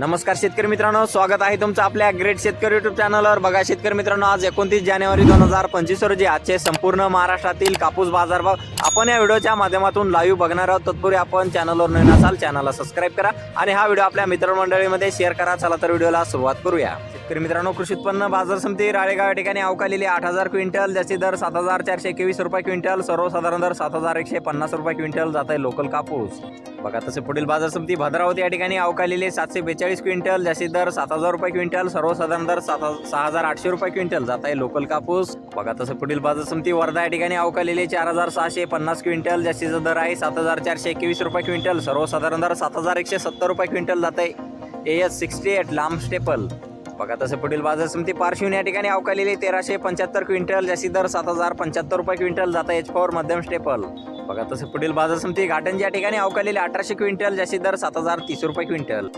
नमस्कार शेतकरी मित्रांनो स्वागत आहे तुमचं आपल्या ग्रेट शेतकरी युट्यूब चॅनलवर बघा शेतकरी मित्रांनो आज एकोणतीस जानेवारी दोन हजार पंचवीस रोजी आजचे संपूर्ण महाराष्ट्रातील कापूस बाजारभाव आपण या व्हिडिओच्या माध्यमातून लाईव्ह बघणार आहोत. तत्पूर्वी आपण चॅनलवर नवीन असाल चॅनलला सबस्क्राईब करा आणि हा व्हिडिओ आपल्या मित्रमंडळीमध्ये शेअर करा. चला तर व्हिडिओला सुरुवात करूया. तर मित्रांनो कृषी उत्पन्न बाजार समिती राळेगाव या ठिकाणी अवकालेली आठ हजार क्विंटल ज्याचे दर सात हजार चारशे एकवीस रुपये क्विंटल सर्वसाधारण दर सात हजार एकशे पन्नास रुपये क्विंटल जात आहे लोकल कापूस. बघा तसे पुढील बाजार समिती भद्रावती या ठिकाणी अवकालेले सातशे बेचाळीस क्विंटल ज्याचे दर सात हजार रुपये क्विंटल सर्वसाधारण दर सात सहा हजार आठशे रुपये क्विंटल जात आहे लोकल कापूस. बघा तसं पुढील बाजार समिती वर्धा या ठिकाणी अवकालेले चार हजार सहाशे पन्नास क्विंटल ज्याचे दर आहे सात हजार चारशे एकवीस रुपये क्विंटल सर्वसाधारण दर सात हजार एकशे सत्तर रुपये क्विंटल जात आहे. ए एस सिक्स्टी एट लांब स्टेपल. बघा तसे पुढील बाजार समिती पारशिवनी या ठिकाणी अवकालेली तेराशे पंच्याहत्तर क्विंटल ज्याची दर सात हजार पंच्याहत्तर रुपये क्विंटल जाता एच फोर मध्यम स्टेपल बघा तसे पुढील बाजार समिती घाटंजी या ठिकाणी अवकालेली अठराशे क्विंटल ज्याची दर सात हजार तीस रुपये क्विंटल.